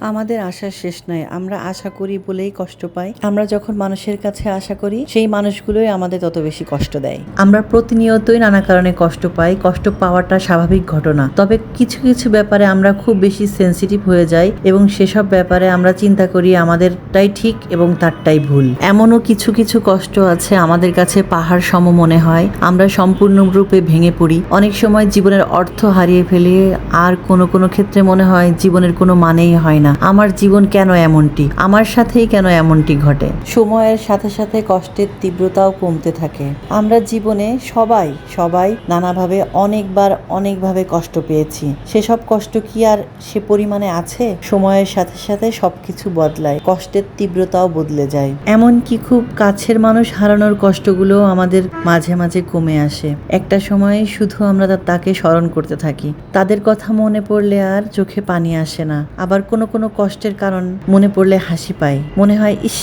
আমাদের আশা শেষ নয় আমরা আশা করি বলেই কষ্ট পাই। আমরা যখন মানুষের কাছে আশা করি, সেই মানুষগুলোই আমাদের তত বেশি কষ্ট দেয়। আমরা প্রতিনিয়তই নানা কারণে কষ্ট পাই। কষ্ট পাওয়াটা স্বাভাবিক ঘটনা। তবে কিছু কিছু ব্যাপারে আমরা খুব বেশি সেনসিটিভ হয়ে যাই এবং সেসব ব্যাপারে আমরা চিন্তা করি আমাদেরটাই ঠিক এবং তারটাই ভুল। এমনও কিছু কিছু কষ্ট আছে আমাদের কাছে পাহাড় সম মনে হয়। আমরা সম্পূর্ণরূপে ভেঙে পড়ি। অনেক সময় জীবনের অর্থ হারিয়ে ফেলে আর কোনো কোনো ক্ষেত্রে মনে হয় জীবনের কোনো মানেই হয় না। আমার জীবন কেন এমনটি? আমার সাথেই কেন এমনটি ঘটে? সময়ের সাথে সাথে কষ্টের তীব্রতাও কমতে থাকে। আমরা জীবনে সবাই সবাই নানাভাবে অনেকবার অনেকভাবে কষ্ট পেয়েছি। সেসব কষ্ট কি আর সে পরিমাণে আছে? সময়ের সাথে সাথে সবকিছু বদলায়, কষ্টের তীব্রতাও বদলে যায়। এমনকি খুব কাছের মানুষ হারানোর কষ্টগুলো আমাদের মাঝে মাঝে কমে আসে। একটা সময় শুধু আমরা তাকে স্মরণ করতে থাকি। তাদের কথা মনে পড়লে আর চোখে পানি আসে না। আবার কোনো কোনো কষ্টের কারণ মনে পড়লে হাসি পায় মনে হয়, ইস,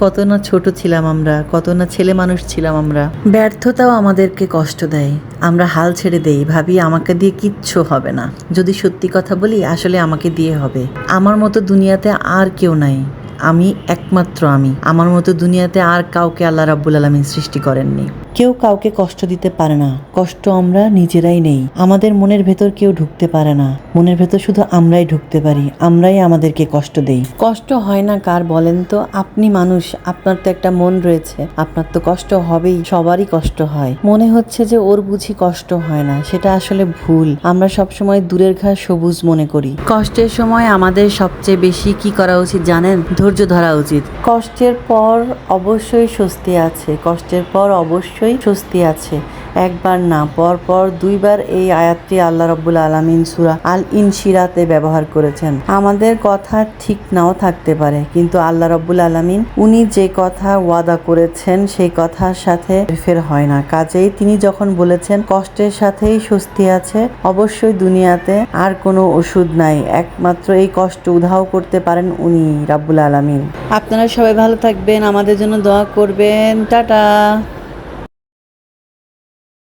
কত না ছোট ছিলাম আমরা, কত না ছেলে মানুষ ছিলাম আমরা। ব্যর্থতাও আমাদেরকে কষ্ট দেয়। আমরা হাল ছেড়ে দেই, ভাবি আমাকে দিয়ে কিচ্ছু হবে না। যদি সত্যি কথা বলি, আসলে আমাকে দিয়ে হবে। আমার মতো দুনিয়াতে আর কেউ নাই। আমি একমাত্র আমি। আমার মতো দুনিয়াতে আর কাউকে আল্লাহ রাব্বুল আলমিন সৃষ্টি করেননি। কেউ কাউকে কষ্ট দিতে পারে না। কষ্ট আমরা নিজেরাই নেই। আমাদের মনের ভেতর কেউ ঢুকতে পারে না। মনের ভেতর শুধু আমরাই ঢুকতে পারি। আমরাই আমাদেরকে কষ্ট দেই। কষ্ট হয় না কার বলেন তো? আপনি মানুষ, আপনার তো একটা মন রয়েছে। আপনার তো কষ্ট হবেই, সবারই কষ্ট হয়। মনে হচ্ছে যে ওর বুঝি কষ্ট হয় না। সেটা আসলে ভুল। আমরা সবসময় দূরের ঘাস সবুজ মনে করি। কষ্টের সময় আমাদের সবচেয়ে বেশি কি করা উচিত জানেন? ধৈর্য ধরা উচিত। কষ্টের পর অবশ্যই স্বস্তি আছে। কষ্টের পর অবশ্যই স্বস্তি আছে। একবার না পর পর দুইবার এই আয়াতটি আল্লাহ রব্বুল আলমিন সুরা আল ইনশিরাতে ব্যবহার করেছেন। আমাদের কথা ঠিক নাও থাকতে পারে, কিন্তু আল্লাহ রব্বুল আলমিন উনি যে কথা ওয়াদা করেছেন, সেই কথার সাথে ফের হয় না। কাজেই তিনি যখন বলেছেন, কষ্টের সাথেই স্বস্তি আছে, অবশ্যই দুনিয়াতে আর কোনো ওষুধ নাই। একমাত্র এই কষ্ট উধাও করতে পারেন উনি রাব্বুল আলমিন। আপনারা সবাই ভালো থাকবেন, আমাদের জন্য দোয়া করবেন। টাটা!